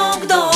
Док-док